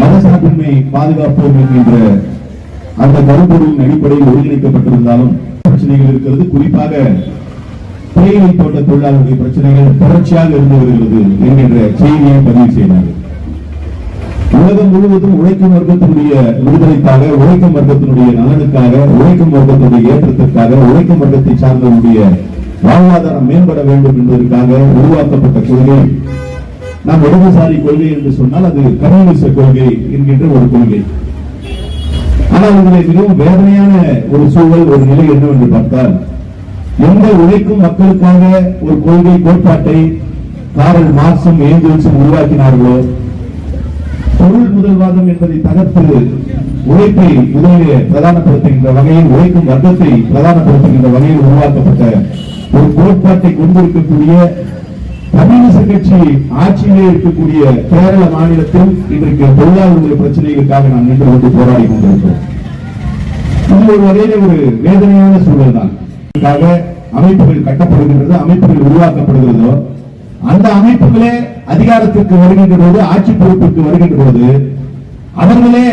மதசார்பின்மை பாதுகாப்போம் என்கின்ற அந்த கருப்பொருளின் அடிப்படையில் ஒருங்கிணைக்கப்பட்டிருந்தாலும் பிரச்சனைகள் இருக்கிறது. குறிப்பாக தேயிலை தோட்ட தொழிலாளர்களுடைய பிரச்சனைகள் தொடர்ச்சியாக இருந்து வருகிறது என்கின்ற செய்தியை பதிவு செய்தார். உலகம் முழுவதும் உழைக்கும் வர்க்கத்தினுடைய விடுதலைக்காக உழைக்கும் வர்க்கத்தினுடைய நலனுக்காக உழைக்கும் வர்க்கத்தினுடைய ஏற்றத்திற்காக உழைக்கும் வர்க்கத்தை சார்ந்தவருடைய வாழ்வாதாரம் மேம்பட வேண்டும் என்பதற்காக உருவாக்கப்பட்ட கொள்கை நாம் இடதுசாரி கொள்கை என்று சொன்னால் அது கம்யூனிஸ்ட கொள்கை என்கின்ற ஒரு கொள்கை. ஆனால் உங்களை மிகவும் வேதனையான ஒரு சூழல் ஒரு நிலை என்னவென்று பார்த்தால் எந்த உழைக்கும் மக்களுக்காக ஒரு கொள்கை கோட்பாட்டை காரல் மார்க்சும் ஏஞ்சல்ஸும் உருவாக்கினார்களோ பொருள் முதல்வாதம் என்பதை தகர்த்து உழைப்பை முதலிலே பிரதானப்படுத்துகின்ற வகையில் உழைக்கும் வர்க்கத்தை பிரதானப்படுத்துகின்ற வகையில் உருவாக்கப்பட்ட ஒரு கோட்பாட்டை கொண்டிருக்கக்கூடிய கம்யூனிஸ்ட் கட்சி ஆட்சியிலே இருக்கக்கூடிய கேரள மாநிலத்தில் இன்றைக்கு தொழிலாளர்களுடைய பிரச்சனைகளுக்காக நாம் நின்று கொண்டு போராடி கொண்டிருக்கிறோம். இது ஒரு வகையில ஒரு வேதனையான சூழல் தான் அமைப்புகள் கட்டப்படுகின்றது அமைப்புகள் உருவாக்கப்படுகிறதோ அந்த அமைப்புகளே அதிகாரத்திற்கு வருகின்ற போது ஆட்சி பொறுப்பிற்கு வருகின்ற போது அவர்களே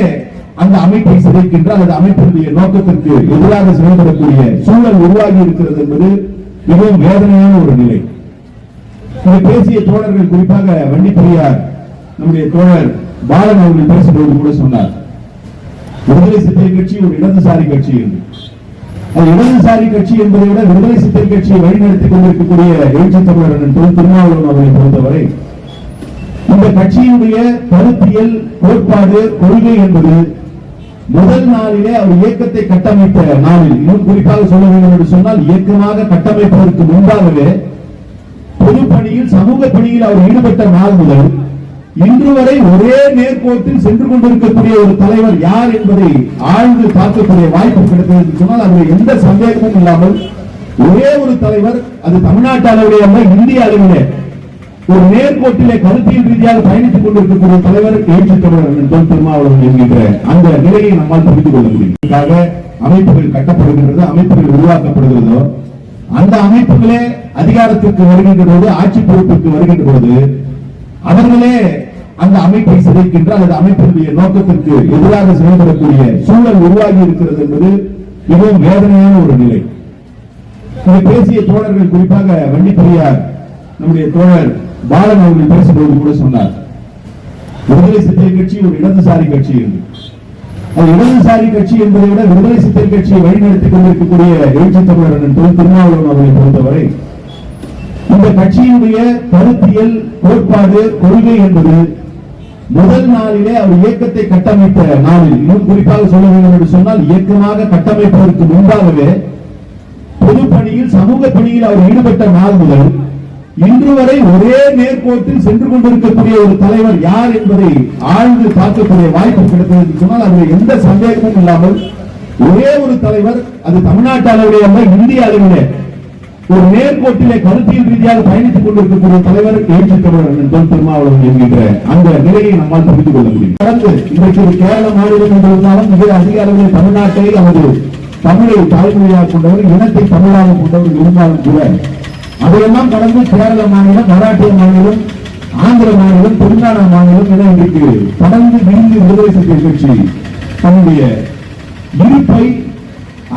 அந்த அமைப்பை சிதைக்கின்ற அல்லது அமைப்பினுடைய நோக்கத்திற்கு எதிராக செயல்படக்கூடிய சூழல் உருவாகி இருக்கிறது என்பது மிகவும் வேதனையான ஒரு நிலை. இங்க பேசிய தோழர்கள் குறிப்பாக வண்டி பெரியார் நம்முடைய தோழர் பாலன் அவர்கள் பேசும்போது கூட சொன்னார். விடுதலை சிறுத்தை கட்சி ஒரு இடதுசாரி கட்சி என்று. அது இடதுசாரி கட்சி என்பதை விட விடுதலை சிறுத்தை கட்சியை வழிநடத்திக் கொண்டிருக்கக்கூடிய எழுச்சி தமிழர் அண்ணன் திருமாவளவன் அவர்களை பொறுத்தவரை இந்த கட்சியினுடைய கருத்தியல் கோட்பாடு கொள்கை என்பது முதல் நாளிலே அவர் இயக்கத்தை கட்டமைத்த நாளில் இன்னும் குறிப்பாக சொல்ல வேண்டும் என்று சொன்னால் இயக்கமாக கட்டமைப்பதற்கு முன்பாகவே பணியில் சமூக பணியில் அவர் ஈடுபட்ட நாள் முதல் இன்று வரை ஒரே நேர்கோட்டில் சென்று கொண்டிருக்கக்கூடிய ஒரு தலைவர் யார் என்பதை ஆழ்ந்து பார்க்கக்கூடிய வாய்ப்பு கிடைத்தது சொன்னால் அதில் எந்த சந்தேகமும் இல்லாமல் ஒரே ஒரு தலைவர் அது தமிழ்நாட்டு அளவிலே அல்ல இந்திய அளவிலே ஒரு நேர்கோட்டிலே கருத்தியல் ரீதியாக பயணித்துக் கொண்டிருக்கக்கூடிய தலைவர் ஏற்று தமிழர் தொல் திருமாவளவன் என்கின்ற அந்த நிலையை நம்மால் புரிந்து கொள்ள முடியும். இதற்காக அமைப்புகள் கட்டப்படுகின்றது அமைப்புகள் உருவாக்கப்படுகிறதோ அந்த அமைப்புகளே அதிகாரத்திற்கு வருகின்ற போது ஆட்சி பொறுப்பிற்கு வருகின்ற போது அவர்களே அந்த அமைப்பை சிதைக்கின்ற அல்லது அமைப்பினுடைய நோக்கத்திற்கு எதிராக செயல்படக்கூடிய சூழல் உருவாகி இருக்கிறது என்பது மிகவும் வேதனையான ஒரு நிலை. பேசிய தோழர்கள் குறிப்பாக வண்டி பெரியார் நம்முடைய தோழர் பாலன் அவர்கள் பேசும்போது கூட சொன்னார். விடுதலை சிறுத்தை கட்சி ஒரு இடதுசாரி கட்சி என்று. இடதுசாரி கட்சி என்பதை விட விடுதலை சித்தர் கட்சியை வழிநடத்திக் கொண்டிருக்கக்கூடிய எழுச்சி தமிழரன் அண்ணன் திருமாவளவன் அவர்களை பொறுத்தவரை இந்த கட்சியினுடைய கருத்தியல் கோட்பாடு கொள்கை என்பது முதல் நாளிலே அவர் இயக்கத்தை கட்டமைத்த நாளில் இன்னும் குறிப்பாக சொல்ல வேண்டும் என்று சொன்னால் இயக்கமாக கட்டமைப்பதற்கு முன்பாகவே பொது பணியில் சமூக பணியில் அவர் ஈடுபட்ட நாள் முதல் இன்று வரை ஒரே நேர்கோட்டில் சென்று கொண்டிருக்கக்கூடிய ஒரு தலைவர் யார் என்பதை ஆழ்ந்து பார்க்கக்கூடிய வாய்ப்பு கிடைத்தது சொன்னால் அதில் எந்த சந்தேகமும் இல்லாமல் ஒரே ஒரு தலைவர் அது தமிழ்நாட்டு அளவிலே அல்ல இந்திய அளவிலே. ஒரு நேர்கோட்டிலே கருத்தியல் ரீதியாக பயணித்துக் கொண்டிருக்கக்கூடிய தலைவர் ஏற்று தமிழர் தொல் திருமாவளவன் என்கின்ற அந்த நிலையை நம்மால் தெரிந்து கொள்ள முடியும். கடந்து இன்றைக்கு ஒரு கேரள மாநிலம் என்று இருந்தாலும் மிக அதிக அளவில் தமிழ்நாட்டை அவரு தமிழை தாய்மொழியாக கொண்டவர் இனத்தை தமிழாக கொண்டவர் இருந்தாலும் கூட அதையெல்லாம் கடந்து கேரள மாநிலம் மராட்டிய மாநிலம் ஆந்திர மாநிலம் தெலுங்கானா மாநிலம் என இன்றைக்கு கடந்து விரிந்து விடுதலை சிறுத்தை கட்சி தன்னுடைய இருப்பை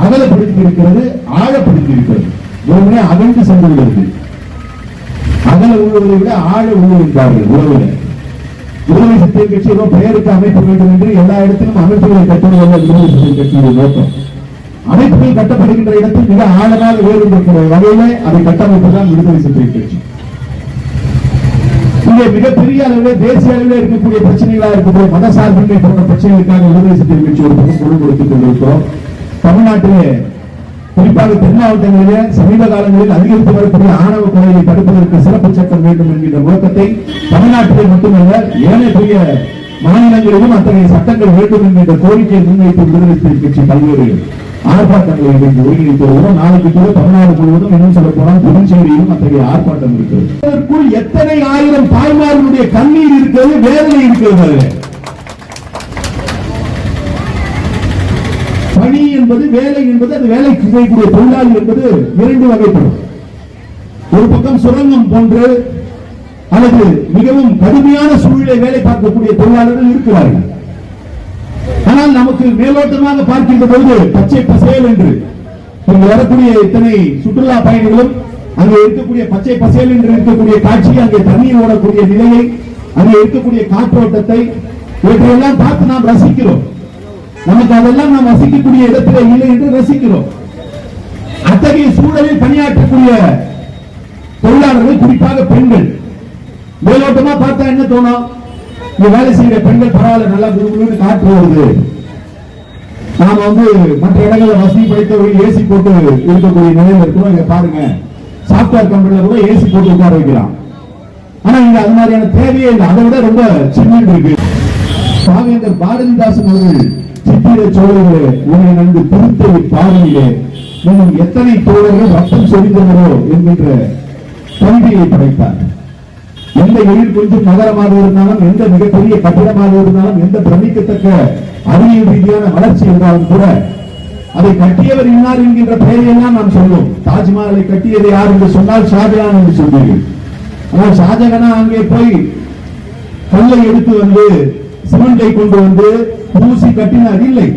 அகலப்படுத்தி இருக்கிறது ஆழப்படுத்தி இருக்கிறது வெறுமனே அகழ்ந்து சென்றுள்ளது. அகல உள்ளதை விட ஆழ உள்ளிருக்கிறார்கள் உறவுல விடுதலை சிறுத்தை கட்சி ஏதோ பெயருக்கு அமைப்பு வேண்டும் என்று எல்லா இடத்திலும் அமைப்புகளை கட்டுவது விடுதலை சிறுத்தை கட்சியுடைய நோக்கம். அமைப்புகள் கட்டப்படுகின்ற இடத்தில் மிக ஆழமாக உயர்ந்திருக்கிற வகையிலே அதை கட்டமைப்பதுதான் விடுதலை சிறுத்தை கட்சி இங்கே மிகப்பெரிய அளவில் தேசிய அளவில் இருக்கக்கூடிய பிரச்சனைகளா இருக்கக்கூடிய மத சார்பின்மை போன்ற பிரச்சனைகளுக்காக விடுதலை சிறுத்தை கட்சி ஒரு பக்கம் குரல் கொடுத்துக் கொண்டிருக்கிறோம். தமிழ்நாட்டிலே குறிப்பாக தென் மாவட்டங்களிலே சமீப காலங்களில் அதிகரித்து வரக்கூடிய ஆணவ கொலையை தடுப்பதற்கு சிறப்பு சட்டம் வேண்டும் என்கின்ற நோக்கத்தை தமிழ்நாட்டிலே மட்டுமல்ல ஏனைய பெரிய மாநிலங்களிலும் அத்தகைய சட்டங்கள் வேண்டும் என்கின்ற கோரிக்கையை முன்வைத்து விடுதலை சிறுத்தை கட்சி பல்வேறு. ஆர்ப்பாட்டங்களை இன்றைக்கு ஒருங்கிணைத்து வருகிறோம் நாளைக்கு கூட தமிழ்நாடு முழுவதும் இன்னும் சொல்ல போனால் புதுச்சேரியிலும் அத்தகைய ஆர்ப்பாட்டம் இருக்கிறது. இதற்குள் எத்தனை ஆயிரம் தாய்மார்களுடைய கண்ணீர் இருக்கிறது வேதனை இருக்கிறது பணி என்பது வேலை என்பது அந்த வேலைக்கு செய்யக்கூடிய தொழிலாளி என்பது இரண்டு வகைப்படும். ஒரு பக்கம் சுரங்கம் போன்று அல்லது மிகவும் கடுமையான சூழ்நிலை வேலை பார்க்கக்கூடிய தொழிலாளர்கள் இருக்கிறார்கள். ஆனால் நமக்கு மேலோட்டமாக பார்க்கின்ற பொழுது பச்சை பசேல் என்று இங்கு வரக்கூடிய இத்தனை சுற்றுலா பயணிகளும் அங்கே இருக்கக்கூடிய பச்சை பசேல் என்று இருக்கக்கூடிய காட்சி அங்கே தண்ணீர் ஓடக்கூடிய நிலையை அங்கே இருக்கக்கூடிய காற்றோட்டத்தை இவற்றையெல்லாம் பார்த்து நாம் ரசிக்கிறோம். நமக்கு அதெல்லாம் நாம் ரசிக்கக்கூடிய இடத்துல இல்லை என்று ரசிக்கிறோம். அத்தகைய சூழலில் பணியாற்றக்கூடிய தொழிலாளர்கள் குறிப்பாக பெண்கள் மேலோட்டமா பார்த்தா என்ன தோணும்? இங்க வேலை செய்யற பெண்கள் பரவாயில்ல நல்லா குடுகுடுன்னு காற்று வருது. நாம வந்து மற்ற இடங்களில் வசதி படைத்தவர்கள் ஏசி போட்டு இருக்கக்கூடிய நிலையில இருக்கிறோம் இங்க பாருங்க. சாப்ட்வேர் கம்பெனில கூட ஏசி போட்டு உட்கார வைக்கிறான். ஆனா இங்க அது மாதிரியான தேவையே இல்லை. அதை விட ரொம்ப சின்ன இருக்கு. பாவேந்தர் பாரதிதாசன் அவர்கள் சித்திர சோழர்களே உன்னை நன்கு திருத்த பாருங்களே. இன்னும் எத்தனை தோழர்கள் ரத்தம் சொரிந்தனரோ என்கின்ற கவிதையை படைத்தார். எந்த எழில் கொஞ்சம் நகரமாக இருந்தாலும் எந்த மிகப்பெரிய கட்டிடமாக இருந்தாலும் எந்த பிரமிக்கத்தக்க அறிவியல் ரீதியான வளர்ச்சி இருந்தாலும் கூட அதை கட்டியவர் இன்னார் என்கின்ற பெயரையெல்லாம் நாம் சொல்லுவோம் தாஜ்மஹாலை கட்டியது யார் என்று சொன்னால் ஷாஜகான் என்று சொல்வீர்கள். ஆனால் ஷாஜகனா அங்கே போய் கல்லை எடுத்து வந்து சிமெண்டை கொண்டு வந்து பூசி கட்டினார் இல்லை.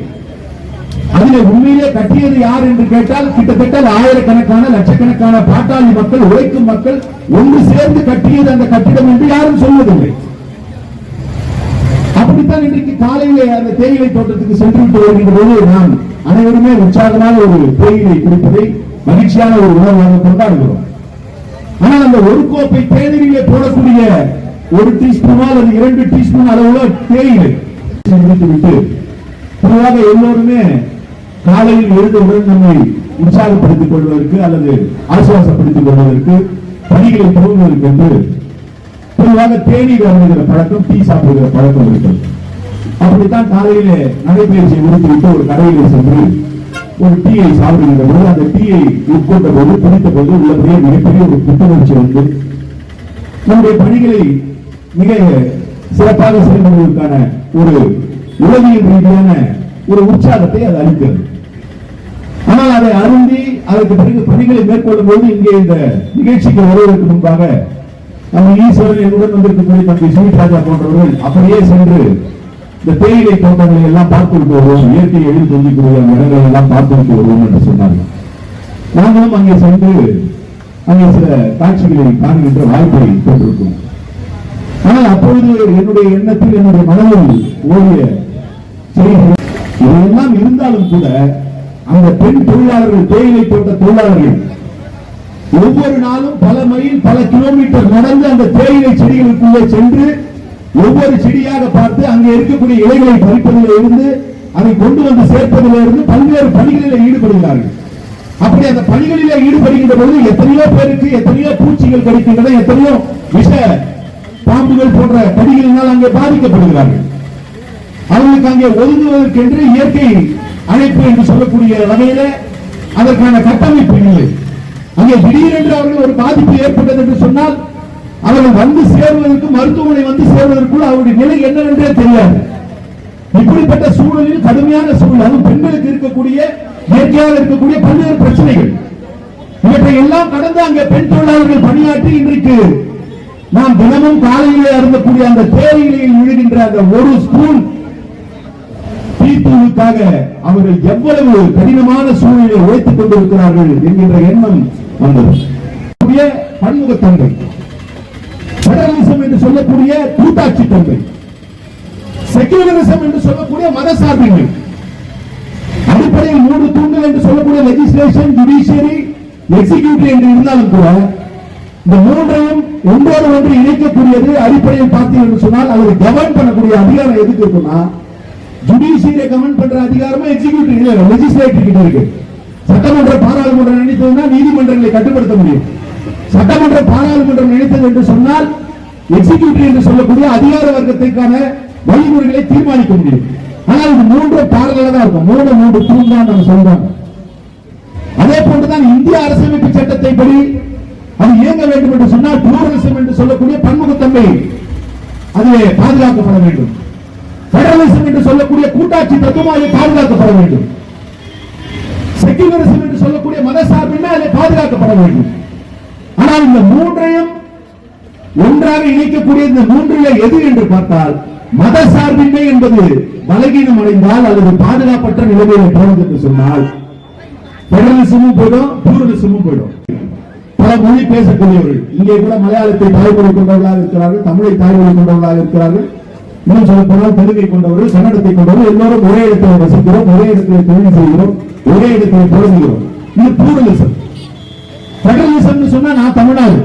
அதிலே உண்மையிலே கட்டியது யார் என்று கேட்டால் கிட்டத்தட்ட ஆயிரக்கணக்கான லட்சக்கணக்கான பாட்டாளி மக்கள் உழைக்கும் மக்கள் ஒன்று சேர்ந்து கட்டியது அந்த கட்டிடம் என்று யாரும் சொல்வதில்லை. அப்படித்தான் இன்றைக்கு காலையிலே அந்த தேயிலை தோட்டத்துக்கு சென்று விட்டு வருகின்ற போது நாம் அனைவருமே உற்சாகமான ஒரு தேயிலை குடிப்பதை மகிழ்ச்சியான ஒரு உணவாக கொண்டாடுகிறோம். ஆனால் அந்த ஒரு கோப்பை தேநீரிலே போடக்கூடிய ஒரு டீஸ்பூனோ அல்லது இரண்டு டீஸ்பூன் அளவுல தேயிலை விட்டு பொதுவாக எல்லோருமே காலையில் எழுந்தவுடன் நம்மை உற்சாகப்படுத்திக் கொள்வதற்கு அல்லது ஆசுவாசப்படுத்திக் கொள்வதற்கு பணிகளை துவங்குவதற்கு என்று பொதுவாக தேடி வருகிற பழக்கம் டீ சாப்பிடுகிற பழக்கம் இருக்கிறது. அப்படித்தான் காலையிலே நடைபயிற்சியை முடித்துவிட்டு ஒரு கடையில் சென்று ஒரு டீயை சாப்பிடுகின்ற போது அந்த டீயை உட்கொண்ட போது குடித்த போது உள்ளபடியே மிகப்பெரிய ஒரு புத்துணர்ச்சி வந்து நம்முடைய பணிகளை மிக சிறப்பாக செயல்படுவதற்கான ஒரு உளவியல் ரீதியான ஒரு உற்சாகத்தை அது அளிக்கிறது. ஆனால் அதை அருந்தி அதற்கு பிறகு பணிகளை மேற்கொள்ளும் போது இங்கே இந்த நிகழ்ச்சிக்கு வருவதற்கு முன்பாக நம்ம ஈஸ்வரன் என்னுடன் வந்திருக்கக்கூடிய தம்பி சுமித்ராஜா போன்றவர்கள் அப்படியே சென்று இந்த தேயிலை தோட்டங்களை எல்லாம் பார்த்துவிட்டு வருவோம். இயற்கை எழுந்து தொங்கிக்கூடிய அந்த இடங்களை எல்லாம் பார்த்துவிட்டு வருவோம் என்று சொன்னார்கள். நாங்களும் அங்கே சென்று அங்கே சில காட்சிகளை காண்கின்ற வாய்ப்பை பெற்றிருக்கோம் ஆனால் அப்பொழுது என்னுடைய எண்ணத்தில் என்னுடைய மனதில் ஓடிய செய்திகள் இவையெல்லாம் இருந்தாலும் கூட அந்த பெண் தொழிலாளர்கள் தேயிலை தோட்ட தொழிலாளர்கள் ஒவ்வொரு நாளும் பல மைல் பல கிலோமீட்டர் நடந்து அந்த தேயிலை செடிகளுக்குள்ளே சென்று ஒவ்வொரு செடியாக பார்த்து அங்கே இருக்கக்கூடிய இலைகளை பறிப்பதில் இருந்து அதை கொண்டு வந்து சேர்ப்பதில் இருந்து பல்வேறு பணிகளில் ஈடுபடுகிறார்கள். அப்படி அந்த பணிகளில் ஈடுபடுகின்ற பொழுது எத்தனையோ பேருக்கு எத்தனையோ பூச்சிகள் கடிக்கின்றன எத்தனையோ விஷ பாம்புகள் போன்ற கடிகளினால் அங்கே பாதிக்கப்படுகிறார்கள். அவர்களுக்கு அங்கே ஒதுங்குவதற்கென்று இயற்கை அழைப்பு என்று சொல்லக்கூடிய வகையில அதற்கான கட்டமைப்பு இல்லை. அங்கே திடீரென்று அவர்கள் ஒரு பாதிப்பு ஏற்பட்டது என்று சொன்னால் அவர்கள் வந்து சேர்வதற்கு மருத்துவமனை வந்து சேர்வதற்குள் அவருடைய நிலை என்னவென்றே தெரியாது. இப்படிப்பட்ட சூழலில் கடுமையான சூழல் அது பெண்களுக்கு இருக்கக்கூடிய இயற்கையாக இருக்கக்கூடிய பல்வேறு பிரச்சனைகள். இவற்றை எல்லாம் கடந்து அங்கே பெண் தொழிலாளர்கள் பணியாற்றி இன்றைக்கு நாம் தினமும் காலையிலே அருந்தக்கூடிய அந்த தேவையிலே விழுகின்ற அந்த ஒரு ஸ்பூன் தீர்ப்புக்காக அவர்கள் எவ்வளவு கடினமான சூழ்நிலை உழைத்துக் கொண்டிருக்கிறார்கள் என்கின்ற எண்ணம் வந்தது. பன்முகத்தன்மை பெடரலிசம் என்று சொல்லக்கூடிய கூட்டாட்சி தன்மை செக்யூலரிசம் என்று சொல்லக்கூடிய மதசார்பின்மை. அடிப்படையில் மூன்று தூண்கள் என்று சொல்லக்கூடிய லெஜிஸ்லேஷன் ஜுடிஷியரி எக்ஸிகியூட்டிவ் என்று இருந்தாலும் கூட இந்த மூன்றையும் ஒன்றோடு ஒன்று இணைக்கக்கூடியது அடிப்படையில் பார்த்தீங்க என்று சொன்னால் அதை கவர்ன் பண்ணக்கூடிய அதிகாரம் எதுக்கு இருக்குன்னா ஜுடிஷியரை கமெண்ட் பண்ற அதிகாரமும் எக்ஸிகியூட்டிவ் இல்ல லெஜிஸ்லேட்டிவ் கிட்ட இருக்கு. சட்டமன்ற பாராளுமன்றம் நினைத்ததுன்னா நீதிமன்றங்களை கட்டுப்படுத்த முடியும். சட்டமன்ற பாராளுமன்றம் நினைத்தது என்று சொன்னால் எக்ஸிக்யூட்டிவ் என்று சொல்லக்கூடிய அதிகார வர்க்கத்திற்கான வழிமுறைகளை தீர்மானிக்க முடியும். ஆனால் இது மூன்று பாரலாக தான் இருக்கும். மூணு மூன்று தூண் தான் நம்ம சொல்றோம் அதே போன்றுதான் இந்திய அரசமைப்பு சட்டத்தை படி அது இயங்க வேண்டும் என்று சொன்னால் pluralism என்று சொல்லக்கூடிய பன்முகத்தன்மை அது பாதுகாக்கப்பட வேண்டும். பெடரலிசம் என்று சொல்லக்கூடிய கூட்டாட்சி தத்துவமாக பாதுகாக்கப்பட வேண்டும். செக்யூலரிசம் என்று சொல்லக்கூடிய மதசார்பின்மை அதில் பாதுகாக்கப்பட வேண்டும். ஆனால் இந்த மூன்றையும் ஒன்றாக இணைக்கக்கூடிய இந்த மூன்றில் எது என்று பார்த்தால் மதசார்பின்மை என்பது பலகீனம் அடைந்தால் அல்லது பாதுகாப்பற்ற நிலைமையில போனது என்று சொன்னால் பெடரலிசமும் போயிடும் பியூரலிசமும் போயிடும். பல மொழி பேசக்கூடியவர்கள் இங்கே கூட மலையாளத்தை தாய்மொழி கொண்டவர்களாக இருக்கிறார்கள் தமிழை தாய்மொழி கொண்டவர்களாக இருக்கிறார்கள். இன்னும் சொல்ல போனால் தெலுங்கை கொண்டவர்கள் சன்னடத்தை கொண்டவர்கள் எல்லாரும் ஒரே இடத்தில் வசிக்கிறோம் ஒரே இடத்தில் தொழில் செய்கிறோம் ஒரே இடத்தில் தொடங்குகிறோம் இது பூரலிசம் பெடரலிசம்னு சொன்னா நான் தமிழ்நாடு.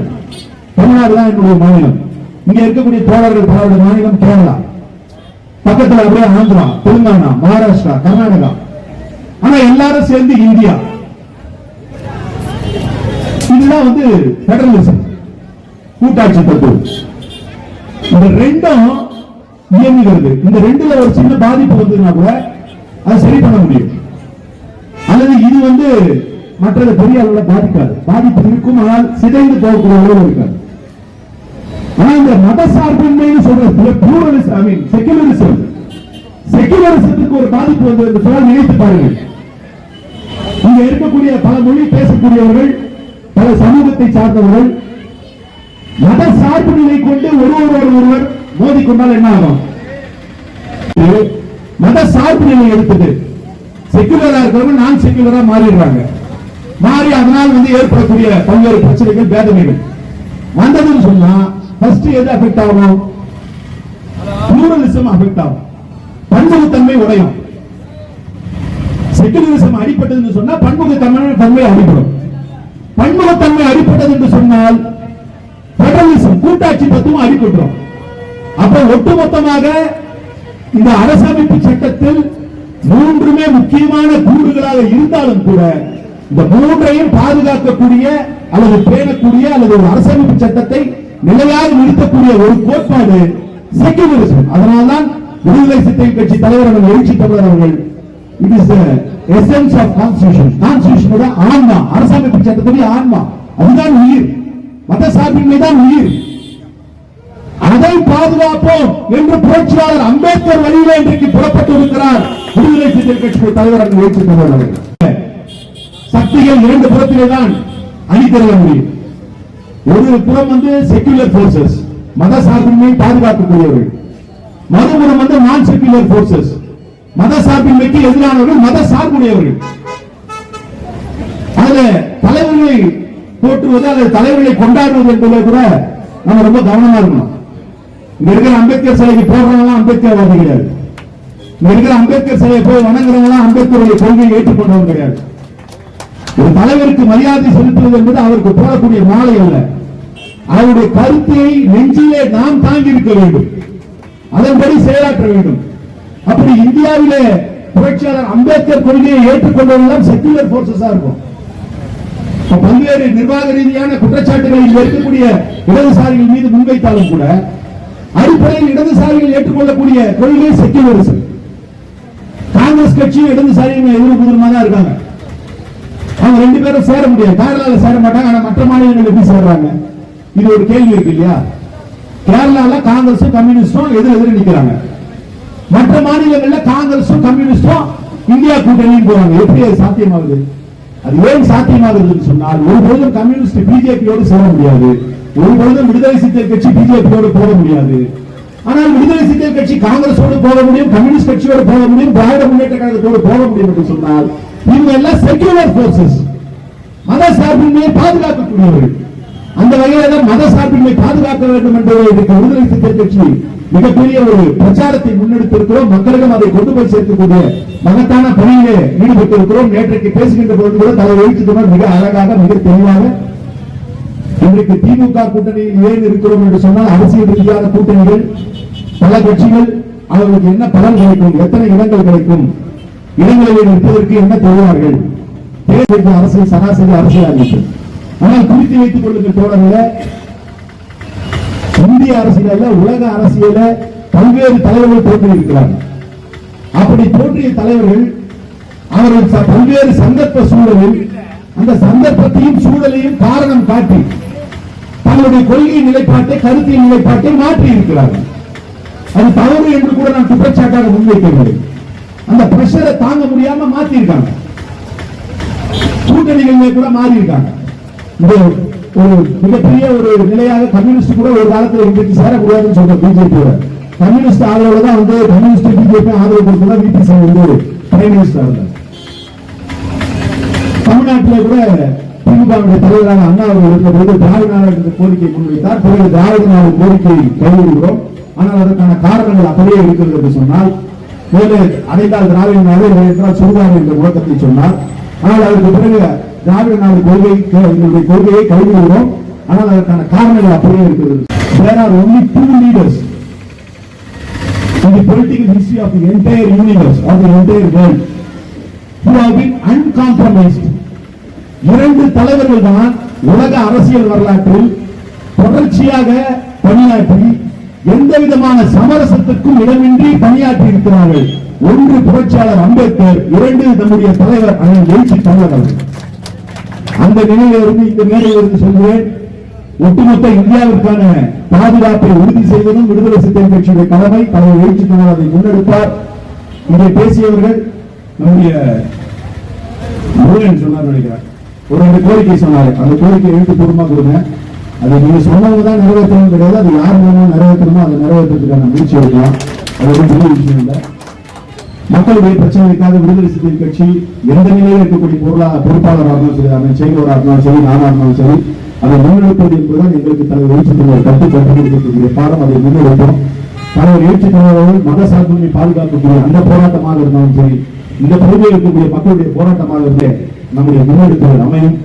தமிழ்நாடு தான் என்னுடைய மாநிலம். இங்க இருக்கக்கூடிய தோழர்கள் பலருடைய மாநிலம் கேரளா. பக்கத்துல அப்படியே ஆந்திரா தெலுங்கானா மகாராஷ்டிரா கர்நாடகா. ஆனா எல்லாரும் சேர்ந்து இந்தியா. இதுதான் வந்து பெடரலிசம் கூட்டாட்சி தத்துவம். இந்த ரெண்டும் இயங்குகிறது. இந்த ரெண்டுல ஒரு சின்ன பாதிப்பு வந்ததுன்னா கூட அதை சரி பண்ண முடியும். அல்லது இது வந்து மற்றதை பெரிய அளவுல பாதிக்காது. பாதிப்பு இருக்கும் ஆனால் சிதைந்து போகக்கூடிய அளவு இருக்காது. ஆனா இந்த மத சார்பின்மைன்னு சொல்ற பியூரலிசம் ஐ மீன் செகுலரிசம் செகுலரிசத்துக்கு ஒரு பாதிப்பு வந்தது என்று சொன்னால் நினைத்து பாருங்கள். இங்க இருக்கக்கூடிய பல மொழி பேசக்கூடியவர்கள் பல சமூகத்தை சார்ந்தவர்கள் மத சார்பு நிலை கொண்டு ஒருவர் ஒருவர் மோதி கொண்டால் என்ன ஆகும் மத சார்பு நிலை எடுத்தது. செக்குலரா இருக்கிறவங்க நான் செக்குலரா மாறிடுறாங்க. மாறி அதனால் வந்து ஏற்படக்கூடிய பல்வேறு பிரச்சனைகள் வேதனைகள். வந்ததுன்னு சொன்னா ஃபர்ஸ்ட் எது அஃபெக்ட் ஆகும்? பிளூரலிசம் அஃபெக்ட் ஆகும். பன்முகத்தன்மை உடையும். செக்குலரிசம் அடிப்பட்டதுன்னு சொன்னா பன்முகத்தன்மை தன்மை அடிப்படும் பன்முகத்தன்மை அடிப்பட்டது என்று சொன்னால் பெடரலிசம் கூட்டாட்சி தத்துவம் அடிபட்டுரும். அப்ப ஒட்டுமொத்தமாக இந்த அரசமைப்பு சட்டத்தில் மூன்றுமே முக்கியமான கூறுகளாக இருந்தாலும் கூட இந்த மூன்றையும் பாதுகாக்கக்கூடிய அல்லது பேணக்கூடிய அல்லது ஒரு அரசமைப்பு சட்டத்தை நிலையாக நிறுத்தக்கூடிய ஒரு கோட்பாடு செக்யூலரிசம் அதனால்தான் விடுதலை சிறுத்தைகள் கட்சி தலைவர் அவர்கள் எழுச்சி தமிழர் அவர்கள் it is essence of constitution கான்ஸ்டியூஷனோட ஆன்மா அரசமைப்பு சட்டத்துடைய ஆன்மா. அதுதான் உயிர். மத சார்பின்மை தான் உயிர். அதை பாதுகாப்போம் என்று புரட்சியாளர் அம்பேத்கர் வழியிலே இன்றைக்கு புறப்பட்டு இருக்கிறார் விடுதலை சிறுத்தை கட்சி தலைவர் அவர்கள் சக்திகள் இரண்டு புறத்திலே தான் அணிதிரள முடியும். ஒரு புறம் வந்து செக்குலர் போர்சஸ் மத சார்பின்மையை பாதுகாக்கக்கூடியவர்கள் மறுபுறம் வந்து நான் செக்குலர் போர்சஸ் மத சார்பின்மைக்கு எதிரானவர்கள் மத சார்புடையவர்கள் அதுல தலைவர்களை போற்றுவது அல்லது தலைவர்களை கொண்டாடுவது என்பதை கூட நம்ம ரொம்ப கவனமா இருக்கணும். இருக்கிற அம்பேத்கர் சிலைக்கு போடுறவங்க அம்பேத்கர் வாதி கிடையாது. இங்க இருக்கிற அம்பேத்கர் சிலையை போய் வணங்குறவங்களாம் அம்பேத்கருடைய கொள்கையை ஏற்றுக்கொண்டவங்க கிடையாது. ஒரு தலைவருக்கு மரியாதை செலுத்துவது என்பது அவருக்கு போடக்கூடிய மாலை அல்ல. அவருடைய கருத்தை நெஞ்சிலே நாம் தாங்கி இருக்க வேண்டும். அதன்படி செயலாற்ற வேண்டும். அப்படி இந்தியாவிலே புரட்சியாளர் அம்பேத்கர் கொள்கையை ஏற்றுக்கொண்டவர்கள் செக்குலர் போர்சஸா இருக்கும். பல்வேறு நிர்வாக ரீதியான குற்றச்சாட்டுகளில் இருக்கக்கூடிய இடதுசாரிகள் மீது முன்வைத்தாலும் கூட அடிப்படையில் இடதுசாரிகள் ஏற்றுக்கொள்ளக்கூடிய கொள்கை செக்யூலரிசம் காங்கிரஸ் கட்சியும் இடதுசாரியும் எதிரும் புதிரமா தான் இருக்காங்க. அவங்க ரெண்டு பேரும் சேர முடியாது. கேரளால சேர மாட்டாங்க. ஆனா மற்ற மாநிலங்கள் எப்படி சேர்றாங்க? இது ஒரு கேள்வி இருக்கு இல்லையா? கேரளால காங்கிரஸும் கம்யூனிஸ்டும் எதிர் எதிர் நிக்கிறாங்க. மற்ற மாநிலங்கள்ல காங்கிரஸும் கம்யூனிஸ்டும் இந்தியா கூட்டணியும் போறாங்க. எப்படி அது சாத்தியமாகுது? அது ஏன் சாத்தியமாகுதுன்னு சொன்னால் ஒருபோதும் கம்யூனிஸ்ட் பிஜேபியோடு சேர முடியாது. ஒருபொழுதும் விடுதலை சிறுத்தை கட்சி பிஜேபியோடு போக முடியாது. ஆனால் விடுதலை சிறுத்தை கட்சி காங்கிரஸோடு போக முடியும் கம்யூனிஸ்ட் கட்சியோடு போக முடியும் திராவிட முன்னேற்ற கழகத்தோடு போக முடியும் என்று சொன்னால் இவங்க எல்லாம் செக்யூலர் போர்சஸ் மத சார்பின்மையை பாதுகாக்கக்கூடியவர்கள். அந்த வகையில தான் மத சார்பின்மை பாதுகாக்க வேண்டும் என்பதை இன்றைக்கு விடுதலை சிறுத்தை கட்சி மிகப்பெரிய ஒரு பிரச்சாரத்தை முன்னெடுத்திருக்கிறோம். மக்களிடம் அதை கொண்டு போய் சேர்க்கக்கூடிய மகத்தான பணியிலே ஈடுபட்டு இருக்கிறோம் நேற்றைக்கு பேசுகின்ற பொழுது கூட தலைவர் எழுச்சித்தவர் மிக அழகாக மிக தெளிவாக இன்றைக்கு திமுக கூட்டணியில் ஏன் இருக்கிறோம் என்று சொன்னால் அரசியல் ரீதியான கூட்டணிகள் பல கட்சிகள் அவர்களுக்கு என்ன பலன் கிடைக்கும் எத்தனை இடங்கள் கிடைக்கும் இடங்களில் நிற்பதற்கு என்ன தருவார்கள்? தேர்தலுக்கு அரசியல் சராசரி அரசியல் ஆகிட்டு ஆனால் குறித்து வைத்துக் கொள்ளுங்கள் தோழர்கள இந்திய அரசியல உலக அரசியல பல்வேறு தலைவர்கள் தோன்றியிருக்கிறார்கள் அப்படி தோன்றிய தலைவர்கள் அவர்கள் ச- பல்வேறு சந்தர்ப்ப சூழலில் அந்த சந்தர்ப்பத்தையும் சூழலையும் காரணம் காட்டி தங்களுடைய கொள்கை நிலைப்பாட்டை கருத்தியல் நிலைப்பாட்டை மாற்றி இருக்கிறார்கள் அது தவறு என்று கூட நான் குற்றச்சாட்டாக முன்வைக்கவில்லை. அந்த பிரஷரை தாங்க முடியாம மாத்தி இருக்காங்க கூட்டணிகளிலே கூட மாறி இருக்காங்க இது ஒரு மிகப்பெரிய ஒரு நிலையாக கம்யூனிஸ்ட் கூட ஒரு காலத்தில் இருந்துட்டு சேரக்கூடாதுன்னு சொல்ற பிஜேபியோட கம்யூனிஸ்ட் ஆதரவு தான் வந்து கம்யூனிஸ்ட் பிஜேபி ஆதரவு கொடுத்தா விபி சிங் வந்து பிரைம் மினிஸ்டர் இருந்தார் கூட திமுகவுடைய தலைவராக அண்ணா அவர்கள் இருந்தபோது திராவிட நாடு என்ற கோரிக்கை முன்வைத்தார். பிறகு திராவிட நாடு கோரிக்கை கைவிடுகிறோம் ஆனால் அதற்கான காரணங்கள் அப்படியே இருக்கிறது என்று சொன்னால் மேலே அடைந்தால் திராவிட நாடு என்றால் சுடுகாடு என்ற முழக்கத்தை சொன்னார். ஆனால் அதற்கு பிறகு திராவிட நாடு கொள்கை எங்களுடைய கொள்கையை கைவிடுகிறோம் ஆனால் அதற்கான காரணங்கள் அப்படியே இருக்கிறது there are only two leaders in the political history of the entire universe or the entire world who have been uncompromised இரண்டு தலைவர்கள் தான் உலக அரசியல் வரலாற்றில் தொடர்ச்சியாக பணியாற்றி எந்த விதமான சமரசத்துக்கும் இடமின்றி பணியாற்றி இருக்கிறார்கள் ஒன்று புரட்சியாளர் அம்பேத்கர் இரண்டு நம்முடைய தலைவர் அண்ணன் எழுச்சி தமிழர் அந்த நிலையிலிருந்து இந்த மேடையிலிருந்து சொல்கிறேன் ஒட்டுமொத்த இந்தியாவிற்கான பாதுகாப்பை உறுதி செய்வதும் விடுதலை சிறுத்தைகள் கட்சியுடைய கடமை. தலைவர் எழுச்சி தமிழர் அதை முன்னெடுப்பார். இங்கே பேசியவர்கள் நம்முடைய முருகன் சொன்னார் நினைக்கிறார் ஒரு ரெண்டு கோரிக்கை சொன்னாரு. அந்த கோரிக்கை எழுத்து பூர்வமா கொடுங்க. அது நீங்க சொன்னவங்க தான் நிறைவேற்றணும் கிடையாது. அது யார் மூலமா நிறைவேற்றணுமோ அதை நிறைவேற்றத்துக்கான முயற்சி எடுக்கலாம். அது ஒரு பெரிய விஷயம் இல்லை. மக்களுடைய பிரச்சனைக்காக விடுதலை சிறுத்தை கட்சி எந்த நிலையில் இருக்கக்கூடிய பொருளா பொறுப்பாளராக இருந்தாலும் சரி அதன் செயலராக இருந்தாலும் சரி நானா இருந்தாலும் சரி அதை முன்னெடுப்பது என்பதுதான் எங்களுக்கு தலைவர் எழுச்சித்தலைவர் கட்டு கட்டுக்கூடிய பாடம். அதை முன்னெடுப்போம். தலைவர் எழுச்சித்தலைவர்கள் மத சார்பின்மை பாதுகாக்கக்கூடிய அந்த போராட்டமாக இருந்தாலும் சரி இந்த பகுதியில் இருக்கக்கூடிய மக்களுடைய போராட்டமாக இருந்தேன் நம்முடைய முன்னெடுப்புகள் அமையும்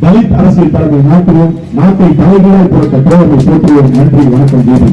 தலித் அரசியல் தலைமை நாட்டுவோம் நாட்டை தலைகீழாய் புரட்ட தோழர்கள் போற்றுவோம் நன்றி வணக்கம் தேவி